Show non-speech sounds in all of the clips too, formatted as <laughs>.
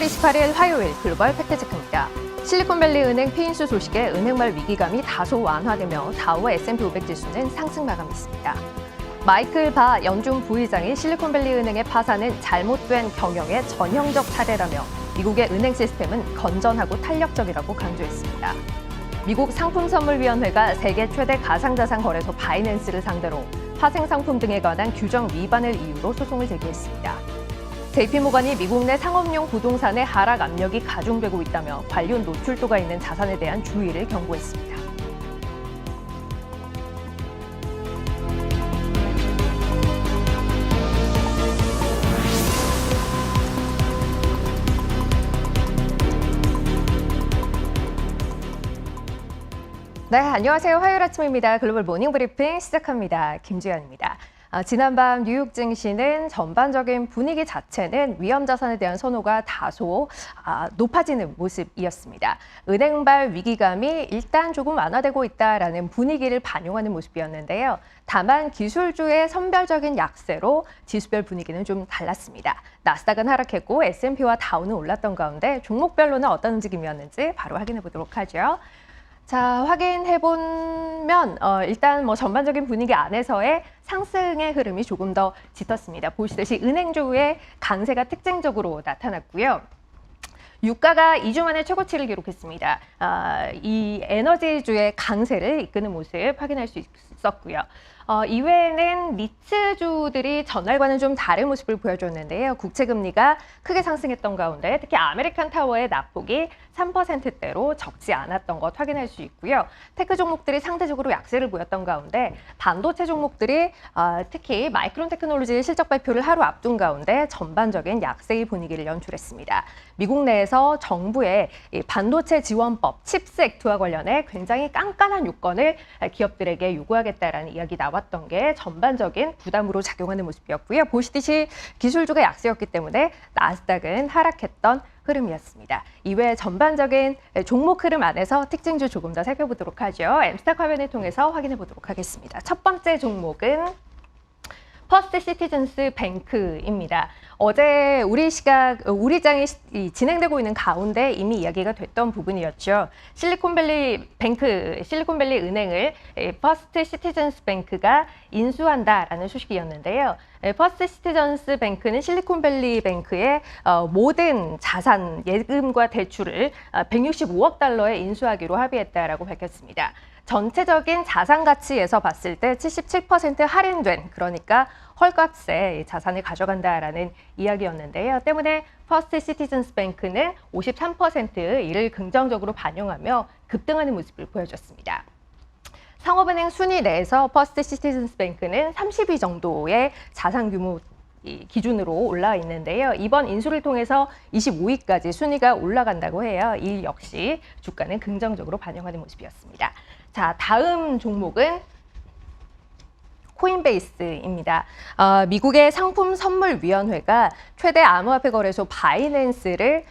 3월 28일 화요일 글로벌 팩트체크입니다. 실리콘밸리 은행 피인수 소식에 은행말 위기감이 다소 완화되며 다우 S&P 500 지수는 상승 마감했습니다. 마이클 바 연준 부의장이 실리콘밸리 은행의 파산은 잘못된 경영의 전형적 사례라며 미국의 은행 시스템은 건전하고 탄력적이라고 강조했습니다. 미국 상품선물위원회가 세계 최대 가상자산 거래소 바이낸스를 상대로 파생 상품 등에 관한 규정 위반을 이유로 소송을 제기했습니다. JP모건이 미국 내 상업용 부동산의 하락 압력이 가중되고 있다며 관련 노출도가 있는 자산에 대한 주의를 경고했습니다. 네, 안녕하세요. 화요일 아침입니다. 글로벌 모닝 브리핑 시작합니다. 김주현입니다. 아, 지난밤 뉴욕 증시는 전반적인 분위기 자체는 위험 자산에 대한 선호가 다소 아, 높아지는 모습이었습니다. 은행발 위기감이 일단 조금 완화되고 있다라는 분위기를 반영하는 모습이었는데요. 다만 기술주의 선별적인 약세로 지수별 분위기는 좀 달랐습니다. 나스닥은 하락했고 S&P와 다우는 올랐던 가운데 종목별로는 어떤 움직임이었는지 바로 확인해 보도록 하죠. 자, 확인해 보면 어, 일단 뭐 전반적인 분위기 안에서의 상승의 흐름이 조금 더 짙었습니다. 보시듯이 은행주의 강세가 특징적으로 나타났고요. 유가가 2주 만에 최고치를 기록했습니다. 아, 이 에너지주의 강세를 이끄는 모습 확인할 수 있었고요. 어, 이외에는 리츠주들이 전날과는 좀 다른 모습을 보여줬는데요. 국채 금리가 크게 상승했던 가운데 특히 아메리칸 타워의 낙폭이 3%대로 적지 않았던 것 확인할 수 있고요. 테크 종목들이 상대적으로 약세를 보였던 가운데 반도체 종목들이 어, 특히 마이크론 테크놀로지의 실적 발표를 하루 앞둔 가운데 전반적인 약세의 분위기를 연출했습니다. 미국 내에서 정부의 이 반도체 지원법 칩스 액트와 관련해 굉장히 깐깐한 요건을 기업들에게 요구하겠다라는 이야기 나왔 던 게 전반적인 부담으로 작용하는 모습이었고요. 보시듯이 기술주가 약세였기 때문에 나스닥은 하락했던 흐름이었습니다. 이외 전반적인 종목 흐름 안에서 특징주 조금 더 살펴보도록 하죠. 엠스탁 화면을 통해서 확인해 보도록 하겠습니다. 첫 번째 종목은 퍼스트 시티즌스 뱅크입니다. 어제 우리 시각, 우리 장이 시- 진행되고 있는 가운데 이미 이야기가 됐던 부분이었죠. 실리콘밸리 뱅크, 실리콘밸리 은행을 에, 퍼스트 시티즌스 뱅크가 인수한다라는 소식이었는데요. 에, 퍼스트 시티즌스 뱅크는 실리콘밸리 뱅크의 어, 모든 자산, 예금과 대출을 어, 165억 달러에 인수하기로 합의했다라고 밝혔습니다. 전체적인 자산 가치에서 봤을 때 77% 할인된 그러니까 헐값에 이 자산을 가져간다라는 이야기였는데요. 때문에 퍼스트 시티즌스 뱅크는 53% 이를 긍정적으로 반영하며 급등하는 모습을 보여줬습니다. 상업은행 순위 내에서 퍼스트 시티즌스 뱅크는 30위 정도의 자산 규모 이 기준으로 올라와 있는데요. 이번 인수를 통해서 25위까지 순위가 올라간다고 해요. 이 역시 주가는 긍정적으로 반영하는 모습이었습니다. 자, 다음 종목은 코인베이스입니다. 어, 미국의 상품 선물 위원회가 최대 암호화폐 거래소 바이낸스를 에,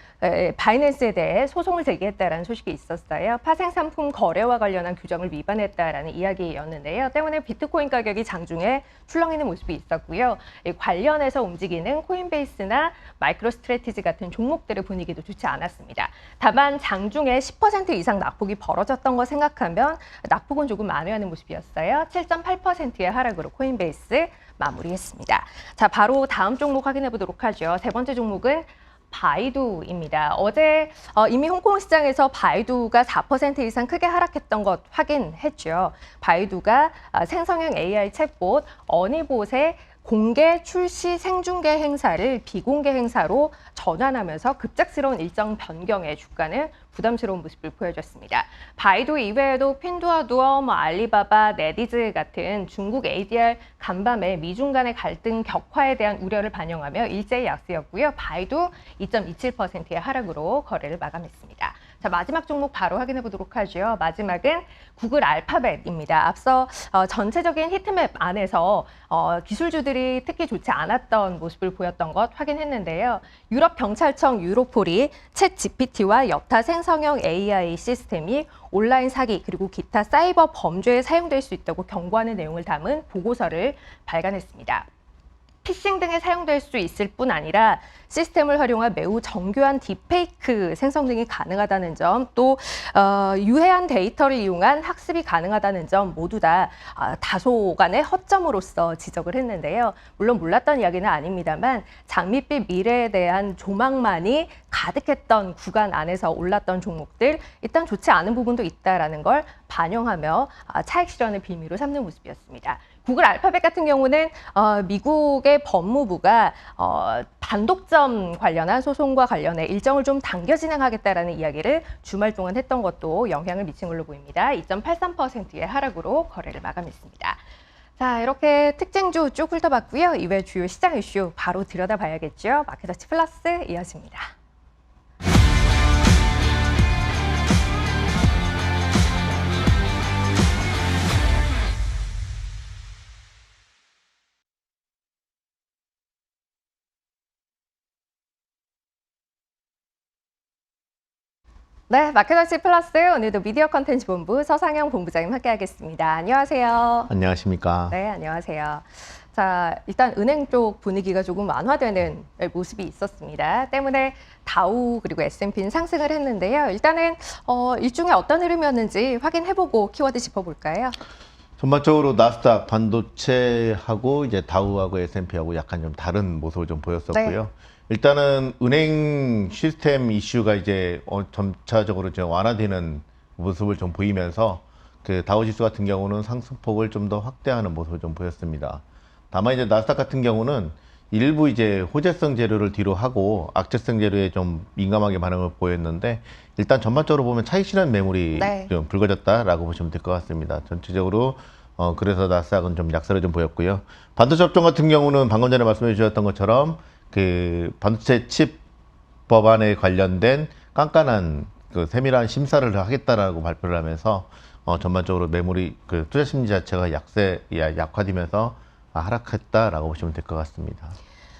바이낸스에 대해 소송을 제기했다라는 소식이 있었어요. 파생 상품 거래와 관련한 규정을 위반했다라는 이야기였는데요. 때문에 비트코인 가격이 장중에 출렁이는 모습이 있었고요. 이 관련해서 움직이는 코인베이스나 마이크로 스트레티지 같은 종목들의 분위기도 좋지 않았습니다. 다만 장중에 10% 이상 낙폭이 벌어졌던 거 생각하면 낙폭은 조금 만회하는 모습이었어요. 7.8%의 하락으로 코인베이스 마무리했습니다. 자, 바로 다음 종목 확인해 보도록 하죠. 세 번째 종목은 바이두입니다. 어제 어, 이미 홍콩 시장에서 바이두가 4% 이상 크게 하락했던 것 확인했죠. 바이두가 아, 생성형 AI 챗봇 어니봇의 공개 출시 생중계 행사를 비공개 행사로 전환하면서 급작스러운 일정 변경에 주가는 부담스러운 모습을 보여줬습니다. 바이두 이외에도 핀두어두어, 뭐 알리바바, 네디즈 같은 중국 ADR 간밤에 미중 간의 갈등 격화에 대한 우려를 반영하며 일제히 약세였고요. 바이두 2.27%의 하락으로 거래를 마감했습니다. 자, 마지막 종목 바로 확인해 보도록 하죠. 마지막은 구글 알파벳입니다. 앞서 어, 전체적인 히트맵 안에서 어, 기술주들이 특히 좋지 않았던 모습을 보였던 것 확인했는데요. 유럽 경찰청 유로폴이 챗 GPT와 여타 생성형 AI 시스템이 온라인 사기 그리고 기타 사이버 범죄에 사용될 수 있다고 경고하는 내용을 담은 보고서를 발간했습니다. 피싱 등에 사용될 수 있을 뿐 아니라 시스템을 활용한 매우 정교한 딥페이크 생성 등이 가능하다는 점, 또 어, 유해한 데이터를 이용한 학습이 가능하다는 점 모두 다 아, 다소간의 허점으로서 지적을 했는데요. 물론 몰랐던 이야기는 아닙니다만 장밋빛 미래에 대한 조망만이 가득했던 구간 안에서 올랐던 종목들 일단 좋지 않은 부분도 있다라는 걸 반영하며 아, 차익 실현을 빌미로 삼는 모습이었습니다. 구글 알파벳 같은 경우는 어, 미국의 법무부가 어, 반독점 관련한 소송과 관련해 일정을 좀 당겨 진행하겠다라는 이야기를 주말 동안 했던 것도 영향을 미친 걸로 보입니다. 2.83%의 하락으로 거래를 마감했습니다. 자, 이렇게 특징주 쭉 훑어봤고요. 이외 주요 시장 이슈 바로 들여다봐야겠죠. 마켓워치 플러스 이어집니다. 네, 마켓워치 플러스 오늘도 미디어 컨텐츠 본부 서상영 본부장님 함께하겠습니다. 안녕하세요. 안녕하십니까. 네, 안녕하세요. 자, 일단 은행 쪽 분위기가 조금 완화되는 모습이 있었습니다. 때문에 다우 그리고 S&P는 상승을 했는데요. 일단은 어, 일종의 어떤 흐름이었는지 확인해보고 키워드 짚어볼까요? 전반적으로 나스닥 반도체하고 이제 다우하고 S&P하고 약간 좀 다른 모습을 좀 보였었고요. 네. 일단은 은행 시스템 이슈가 이제 어, 점차적으로 좀 완화되는 모습을 좀 보이면서 그 다우 지수 같은 경우는 상승폭을 좀 더 확대하는 모습을 좀 보였습니다. 다만 이제 나스닥 같은 경우는 일부 이제 호재성 재료를 뒤로 하고 악재성 재료에 좀 민감하게 반응을 보였는데 일단 전반적으로 보면 차익 실현 매물이 네. 좀 불거졌다라고 보시면 될 것 같습니다. 전체적으로 어 그래서 나스닥은 좀 약세를 좀 보였고요. 반도체 업종 같은 경우는 방금 전에 말씀해 주셨던 것처럼 그 반도체 칩 법안에 관련된 깐깐한 그 세밀한 심사를 하겠다라고 발표를 하면서 어 전반적으로 매물이 그 투자 심리 자체가 약세 야- 약화되면서 아, 하락했다라고 보시면 될 것 같습니다.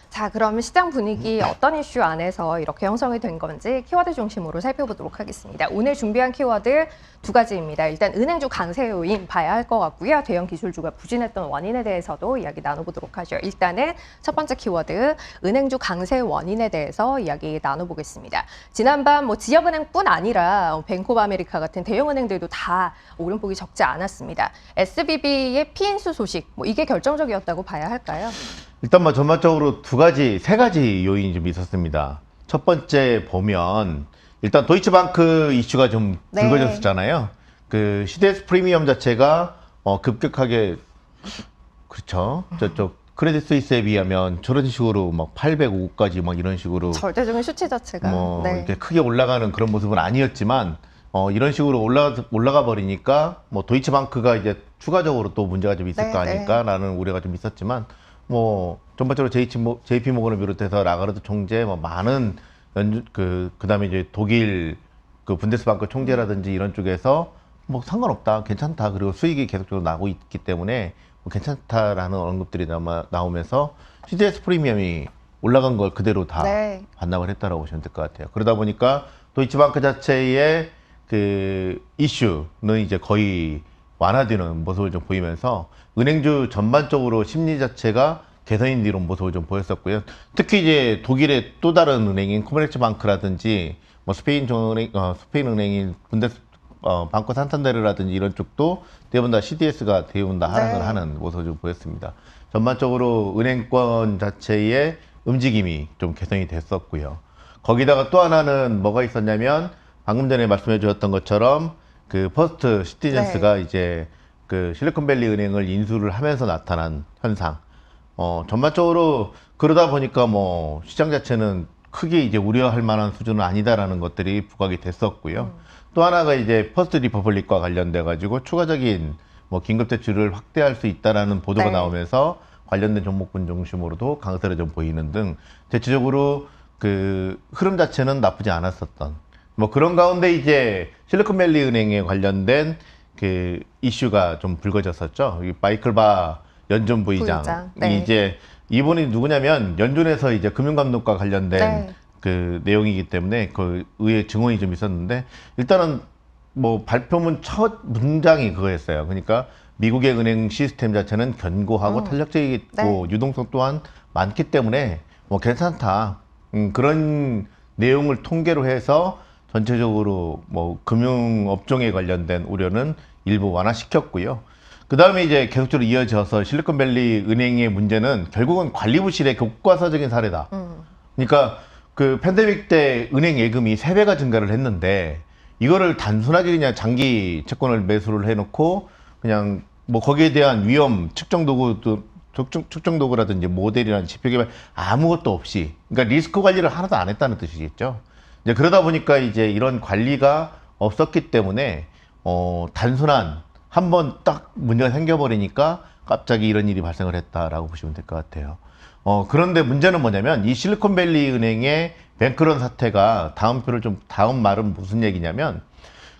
자, 그럼 시장 분위기 어떤 이슈 안에서 이렇게 형성이 된 건지 키워드 중심으로 살펴보도록 하겠습니다. 오늘 준비한 키워드 두 가지입니다. 일단 은행주 강세 요인 봐야 할 것 같고요. 대형 기술주가 부진했던 원인에 대해서도 이야기 나눠보도록 하죠. 일단은 첫 번째 키워드 은행주 강세 원인에 대해서 이야기 나눠보겠습니다. 지난밤 뭐 지역은행뿐 아니라 뱅크 오브 아메리카 같은 대형 은행들도 다 오름폭이 적지 않았습니다. SBB의 피인수 소식 뭐 이게 결정적이었다고 봐야 할까요? 일단 뭐 전반적으로 두 가지, 세 가지 요인이 좀 있었습니다. 첫 번째 보면 일단 도이치방크 이슈가 좀 네. 불거졌었잖아요. 그 시데스 프리미엄 자체가 어 급격하게 그렇죠. 저쪽 크레딧 스위스에 비하면 저런 식으로 막 805까지 막 이런 식으로 절대적인 수치 자체가 뭐 네. 이렇게 크게 올라가는 그런 모습은 아니었지만 어 이런 식으로 올라가 올라가 버리니까 뭐 도이치방크가 이제 추가적으로 또 문제가 좀 있을 네, 거 아닐까라는 우려가 좀 있었지만 뭐 전반적으로 JP 모, JP 모건을 비롯해서 라가르드 총재 뭐 많은 연주 그 그다음에 이제 독일 그 분데스방크 총재라든지 이런 쪽에서 뭐 상관없다 괜찮다 그리고 수익이 계속적으로 나고 있기 때문에 뭐 괜찮다라는 언급들이 나마, 나오면서 CDS 프리미엄이 올라간 걸 그대로 다 네. 반납을 했다라고 보시면 될 것 같아요. 그러다 보니까 도이치방크 자체의 그 이슈는 이제 거의 완화되는 모습을 좀 보이면서 은행주 전반적으로 심리 자체가 개선인 뒤로 모습을 좀 보였었고요. 특히 이제 독일의 또 다른 은행인 코메르츠 방크라든지 뭐 스페인 중앙은행, 어, 스페인 은행인 분데스 어, 방코 산탄데르라든지 이런 쪽도 대부분 다 CDS가 대부분 다 하락을 네. 하는 모습을 좀 보였습니다. 전반적으로 은행권 자체의 움직임이 좀 개선이 됐었고요. 거기다가 또 하나는 뭐가 있었냐면 방금 전에 말씀해 주셨던 것처럼 그 퍼스트 시티즌스가 이제 그 실리콘밸리 은행을 인수를 하면서 나타난 현상. 어, 전반적으로 그러다 보니까 뭐 시장 자체는 크게 이제 우려할 만한 수준은 아니다라는 것들이 부각이 됐었고요. 또 하나가 이제 퍼스트 리퍼블릭과 관련돼 가지고 추가적인 뭐 긴급 대출을 확대할 수 있다라는 보도가 네. 나오면서 관련된 종목군 중심으로도 강세를 좀 보이는 등 대체적으로 그 흐름 자체는 나쁘지 않았었던 뭐 그런 가운데 이제 실리콘밸리 은행에 관련된 그 이슈가 좀 불거졌었죠. 이 마이클 바 연준 부의장. 부의장, 네. 이제 이분이 누구냐면 연준에서 이제 금융감독과 관련된 네. 그 내용이기 때문에 그 의회 증언이 좀 있었는데 일단은 뭐 발표문 첫 문장이 그거였어요. 그러니까 미국의 은행 시스템 자체는 견고하고 음. 탄력적이고 네. 유동성 또한 많기 때문에 뭐 괜찮다. 음, 그런 내용을 통계로 해서 전체적으로 뭐 금융 업종에 관련된 우려는 일부 완화시켰고요. 그 다음에 이제 계속적으로 이어져서 실리콘밸리 은행의 문제는 결국은 관리 부실의 교과서적인 사례다. 음. 그러니까 그 팬데믹 때 은행 예금이 세배가 증가를 했는데 이거를 단순하게 그냥 장기 채권을 매수를 해놓고 그냥 뭐 거기에 대한 위험 측정 도구도 측정, 측정 도구라든지 모델이나 지표 개발 아무것도 없이 그러니까 리스크 관리를 하나도 안 했다는 뜻이겠죠. 이제 그러다 보니까 이제 이런 관리가 없었기 때문에 어 단순한 한 번 딱 문제가 생겨버리니까 갑자기 이런 일이 발생을 했다라고 보시면 될 것 같아요. 어, 그런데 문제는 뭐냐면 이 실리콘밸리 은행의 뱅크런 사태가 다음 표를 좀 다음 말은 무슨 얘기냐면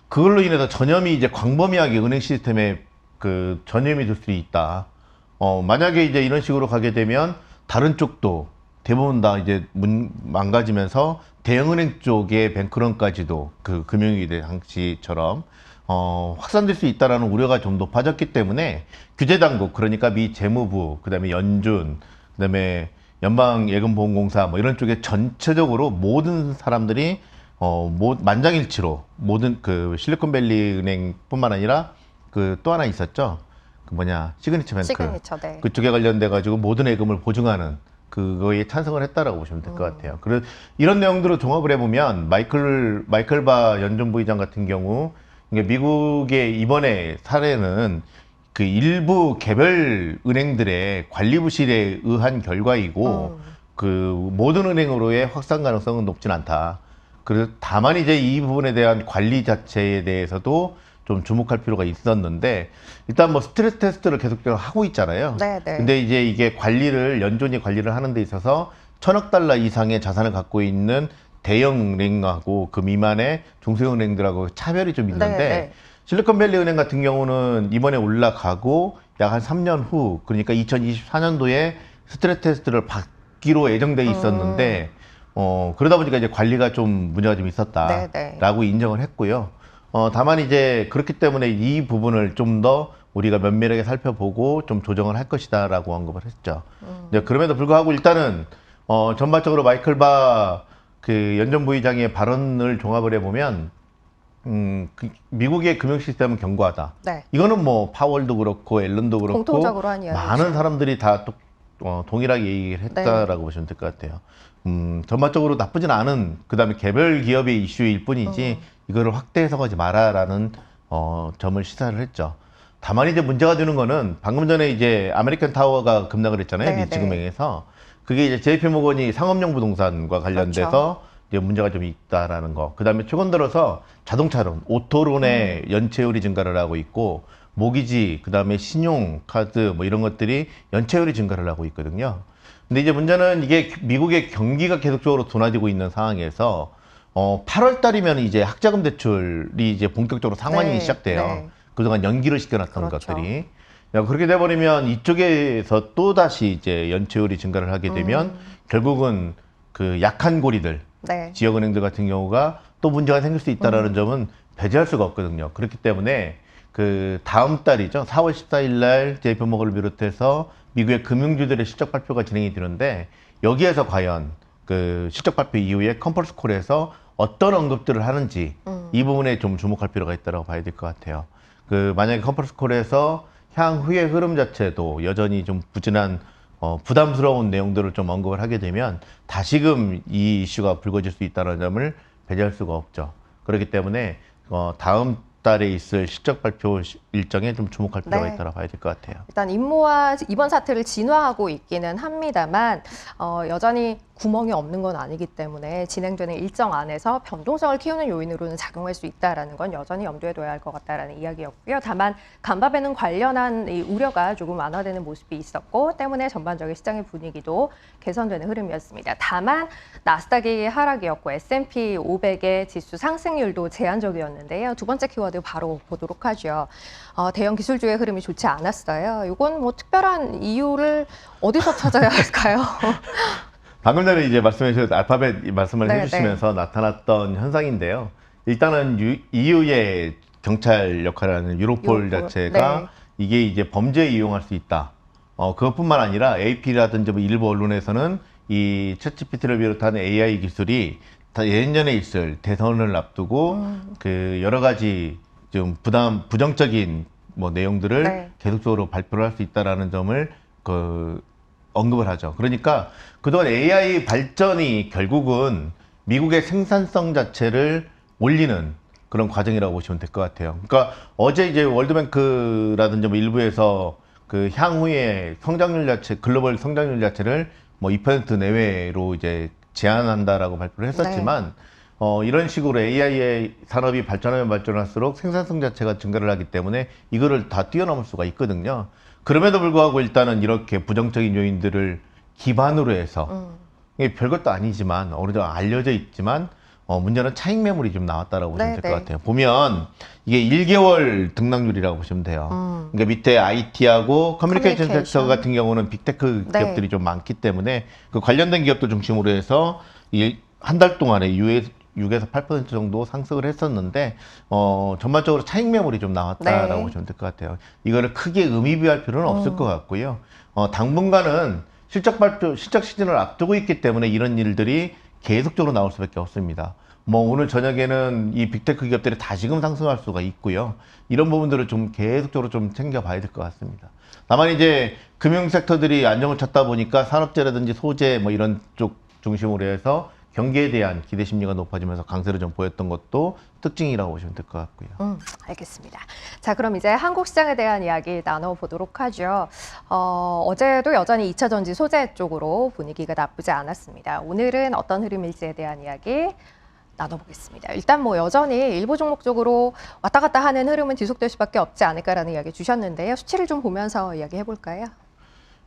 그걸로 인해서 전염이 이제 광범위하게 은행 시스템에 그 전염이 될 수 있다. 어, 만약에 이제 이런 식으로 가게 되면 다른 쪽도 대부분 다 이제 문, 망가지면서 대형은행 쪽의 뱅크런까지도 그 금융위기 당시처럼 어, 확산될 수 있다라는 우려가 좀 높아졌기 때문에 규제 당국 그러니까 미 재무부 그다음에 연준 그다음에 연방예금보험공사 뭐 이런 쪽에 전체적으로 모든 사람들이 어, 모, 만장일치로 모든 그 실리콘밸리 은행뿐만 아니라 그 또 하나 있었죠. 그 뭐냐 시그니처 뱅크 시그니처 네. 그쪽에 관련돼 가지고 모든 예금을 보증하는 그거에 찬성을 했다라고 보시면 될것 음. 같아요. 그래 이런 내용들을 종합을 해보면 마이클 마이클 바 연준 부의장 같은 경우 이게 미국의 이번에 사례는 그 일부 개별 은행들의 관리 부실에 의한 결과이고 음. 그 모든 은행으로의 확산 가능성은 높진 않다. 그래서 다만 이제 이 부분에 대한 관리 자체에 대해서도 좀 주목할 필요가 있었는데 일단 뭐 스트레스 테스트를 계속적으로 하고 있잖아요. 네, 네. 근데 이제 이게 관리를 연준이 관리를 하는 데 있어서 천억 달러 이상의 자산을 갖고 있는 대형 은행하고 그 미만의 중소형 은행들하고 차별이 좀 있는데 네, 네. 실리콘밸리 은행 같은 경우는 이번에 올라가고 약 한 3년 후 그러니까 2024년도에 스트레스 테스트를 받기로 예정돼 있었는데 어 그러다 보니까 이제 관리가 좀 문제가 좀 네, 네. 있었다라고 인정을 했고요. 어 다만 이제 그렇기 때문에 이 부분을 좀 더 우리가 면밀하게 살펴보고 좀 조정을 할 것이다라고 언급을 했죠. 음. 네, 그럼에도 불구하고 일단은 어 전반적으로 마이클 바 그 연전 부의장의 발언을 종합을 해보면 음, 그 미국의 금융 시스템은 견고하다. 네. 이거는 뭐 파월도 그렇고 앨런도 그렇고 공통적으로 한 이야기죠. 많은 사람들이 다 또, 어, 동일하게 얘기를 했다라고 보시면 될 것 같아요. 음, 전반적으로 나쁘진 않은 그다음에 개별 기업의 이슈일 뿐이지 음. 이거를 확대 해석하지 마라라는 어, 점을 시사를 했죠. 다만 이제 문제가 되는 거는 방금 전에 이제 아메리칸 타워가 급락을 했잖아요. 네, 리츠금융에서 그게 이제 JP 모건이 상업용 부동산과 관련돼서 그렇죠. 이제 문제가 좀 있다라는 거. 그다음에 최근 들어서 자동차론, 오토론의 음. 연체율이 증가를 하고 있고 모기지, 그다음에 신용 카드 뭐 이런 것들이 연체율이 증가를 하고 있거든요. 근데 이제 문제는 이게 미국의 경기가 계속적으로 둔화되고 있는 상황에서 어 8월 달이면 이제 학자금 대출이 이제 본격적으로 상환이 네, 시작돼요. 네. 그동안 연기를 시켜놨던 그렇죠. 것들이. 야, 그렇게 돼버리면 이쪽에서 또 다시 이제 연체율이 증가를 하게 되면 음. 결국은 그 약한 고리들 네. 지역은행들 같은 경우가 또 문제가 생길 수 있다라는 점은 배제할 수가 없거든요. 그렇기 때문에 그 다음 달이죠. 4월 14일 날 JP모건을 비롯해서 미국의 금융주들의 실적 발표가 진행이 되는데 여기에서 과연 그 실적 발표 이후에 컨퍼런스 콜에서 어떤 언급들을 하는지 음. 이 부분에 좀 주목할 필요가 있다고 봐야 될 것 같아요. 그 만약에 컨퍼런스 콜에서 향후의 흐름 자체도 여전히 좀 부진한 어, 부담스러운 내용들을 좀 언급을 하게 되면 다시금 이 이슈가 불거질 수 있다는 점을 배제할 수가 없죠. 그렇기 때문에 어, 다음 달에 있을 실적 발표 시- 일정에 좀 주목할 필요가 네. 있다고 봐야 될 것 같아요. 일단 임모와 이번 사태를 진화하고 있기는 합니다만 어, 여전히 구멍이 없는 건 아니기 때문에 진행되는 일정 안에서 변동성을 키우는 요인으로는 작용할 수 있다라는 건 여전히 염두에 둬야 할 것 같다라는 이야기였고요. 다만 간밤에는 관련한 이 우려가 조금 완화되는 모습이 있었고 때문에 전반적인 시장의 분위기도 개선되는 흐름이었습니다. 다만 나스닥이 하락이었고 S&P 500의 지수 상승률도 제한적이었는데요. 두 번째 키워드 바로 보도록 하죠. 어, 대형 기술주의 흐름이 좋지 않았어요. 이건 뭐 특별한 이유를 어디서 찾아야 <laughs> 할까요? <laughs> 방금 전에 이제 말씀해 주신 알파벳 이 말씀을 네, 해주시면서 나타났던 현상인데요. 일단은 유, EU의 경찰 역할을 하는 유로폴 유로폴, 자체가 네. 이게 이제 범죄에 이용할 수 있다. 어, 그것뿐만 아니라 AP라든지 뭐 일부 언론에서는 이 챗GPT를 비롯한 AI 기술이 다 예년에 있을 대선을 앞두고 음. 그 여러 가지 좀 부담 부정적인 뭐 내용들을 네. 계속적으로 발표를 할 수 있다라는 점을 그 언급을 하죠. 그러니까 그동안 AI 발전이 결국은 미국의 생산성 자체를 올리는 그런 과정이라고 보시면 될 것 같아요. 그러니까 어제 이제 월드뱅크라든지 뭐 일부에서 그 향후에 성장률 자체, 글로벌 성장률 자체를 뭐 2% 내외로 이제 제한한다라고 발표를 했었지만 어, 이런 식으로 AI의 산업이 발전하면 발전할수록 생산성 자체가 증가를 하기 때문에 이거를 다 뛰어넘을 수가 있거든요. 그럼에도 불구하고 일단은 이렇게 부정적인 요인들을 기반으로 해서 음. 이게 별것도 아니지만 어느 정도 알려져 있지만 어, 문제는 차익 매물이 좀 나왔다라고 보시면 네, 될것 네. 같아요. 보면 이게 1개월 등락률이라고 보시면 돼요. 음. 그러니까 밑에 IT하고 커뮤니케이션 커뮤니케이션. 섹터 같은 경우는 빅테크 네. 기업들이 좀 많기 때문에 그 관련된 기업들 중심으로 해서 한 달 동안에 6에서 8% 정도 상승을 했었는데 어, 전반적으로 차익 매물이 좀 나왔다라고 네. 보시면 될 것 같아요. 이거를 크게 의미비할 필요는 없을 음. 것 같고요. 어, 당분간은 실적 발표, 실적 시즌을 앞두고 있기 때문에 이런 일들이 계속적으로 나올 수밖에 없습니다. 뭐 오늘 저녁에는 이 빅테크 기업들이 다시금 상승할 수가 있고요. 이런 부분들을 좀 계속적으로 좀 챙겨봐야 될 것 같습니다. 다만 이제 금융 섹터들이 안정을 찾다 보니까 산업재라든지 소재 뭐 이런 쪽 중심으로 해서 경기에 대한 기대 심리가 높아지면서 강세를 좀 보였던 것도 특징이라고 보시면 될 것 같고요. 음, 알겠습니다. 자, 그럼 이제 한국 시장에 대한 이야기 나눠보도록 하죠. 어, 어제도 여전히 2차 전지 소재 쪽으로 분위기가 나쁘지 않았습니다. 오늘은 어떤 흐름일지에 대한 이야기 나눠보겠습니다. 일단 뭐 여전히 일부 종목 쪽으로 왔다 갔다 하는 흐름은 지속될 수밖에 없지 않을까라는 이야기 주셨는데요. 수치를 좀 보면서 이야기 해볼까요?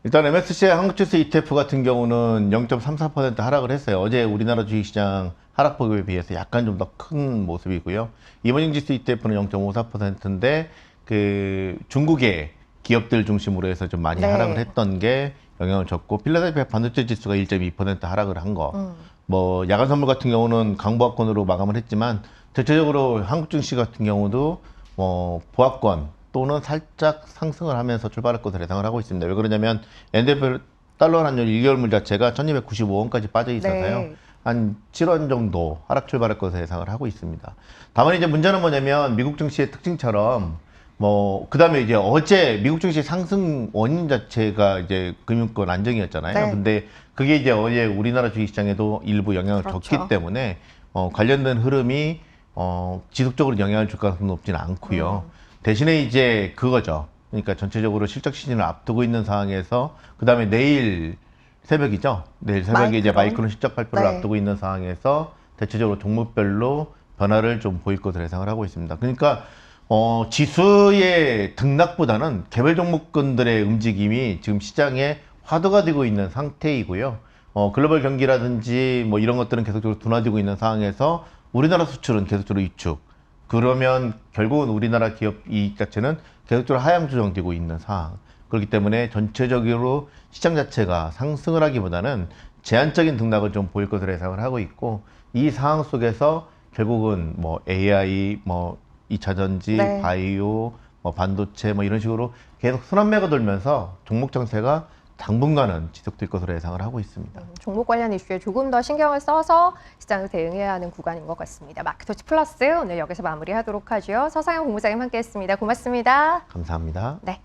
일단 MSCI 한국지수 ETF 같은 경우는 0.34% 하락을 했어요. 어제 우리나라 주식시장 하락폭에 비해서 약간 좀 더 큰 모습이고요. 이번영 지수 ETF는 0.54%인데 그 중국의 기업들 중심으로 해서 좀 많이 네. 하락을 했던 게 영향을 줬고 필라델피아 반도체 지수가 1.2% 하락을 한 거. 음. 뭐 야간 선물 같은 경우는 강보합권으로 마감을 했지만 대체적으로 한국 증시 같은 경우도 뭐 보합권 또는 살짝 상승을 하면서 출발할 것으로 예상을 하고 있습니다. 왜 그러냐면 엔데벨 달러 환율 1개월물 자체가 1295원까지 빠져 있어서요. 네. 한 7원 정도 하락 출발할 것으로 예상을 하고 있습니다. 다만 이제 문제는 뭐냐면 미국 증시의 특징처럼 뭐 그다음에 이제 어제 미국 증시 상승 원인 자체가 이제 금융권 안정이었잖아요. 네. 근데 그게 이제 어제 우리나라 주식시장에도 일부 영향을 그렇죠. 줬기 때문에 어, 관련된 흐름이 어, 지속적으로 영향을 줄 가능성은 높지는 않고요. 음. 대신에 이제 그거죠. 그러니까 전체적으로 실적 시즌을 앞두고 있는 상황에서 그 다음에 내일 새벽이죠. 내일 새벽에 이제 마이크론. 마이크론 실적 발표를 네. 앞두고 있는 상황에서 대체적으로 종목별로 변화를 좀 보일 것으로 예상을 하고 있습니다. 그러니까 어, 지수의 등락보다는 개별 종목군들의 움직임이 지금 시장에 화두가 되고 있는 상태이고요. 어, 글로벌 경기라든지 뭐 이런 것들은 계속적으로 둔화되고 있는 상황에서 우리나라 수출은 계속적으로 위축. 그러면 결국은 우리나라 기업 이익 자체는 계속적으로 하향 조정되고 있는 상황. 그렇기 때문에 전체적으로 시장 자체가 상승을 하기보다는 제한적인 등락을 좀 보일 것으로 예상을 하고 있고 이 상황 속에서 결국은 뭐 AI, 뭐 2차 전지, 네. 바이오, 뭐 반도체 뭐 이런 식으로 계속 순환매가 돌면서 종목 정세가 당분간은 지속될 것으로 예상을 하고 있습니다. 음, 종목 관련 이슈에 조금 더 신경을 써서 시장을 대응해야 하는 구간인 것 같습니다. 마크토치 플러스 오늘 여기서 마무리하도록 하죠. 서상영 공부장님 함께했습니다. 고맙습니다. 감사합니다. 네.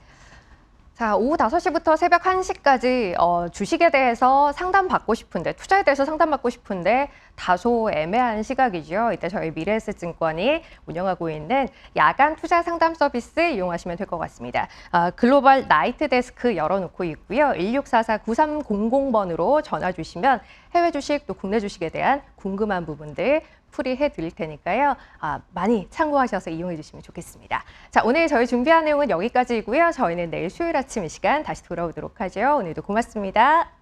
자, 오후 5시부터 새벽 1시까지 어, 주식에 대해서 상담받고 싶은데, 투자에 대해서 상담받고 싶은데 다소 애매한 시각이죠. 이때 저희 미래에셋증권이 운영하고 있는 야간 투자 상담 서비스 이용하시면 될 것 같습니다. 아, 글로벌 나이트 데스크 열어놓고 있고요. 1644-9300번으로 전화 주시면 해외 주식 또 국내 주식에 대한 궁금한 부분들 풀이해 드릴 테니까요. 아, 많이 참고하셔서 이용해 주시면 좋겠습니다. 자, 오늘 저희 준비한 내용은 여기까지이고요. 저희는 내일 수요일 아침 이 시간 다시 돌아오도록 하죠. 오늘도 고맙습니다.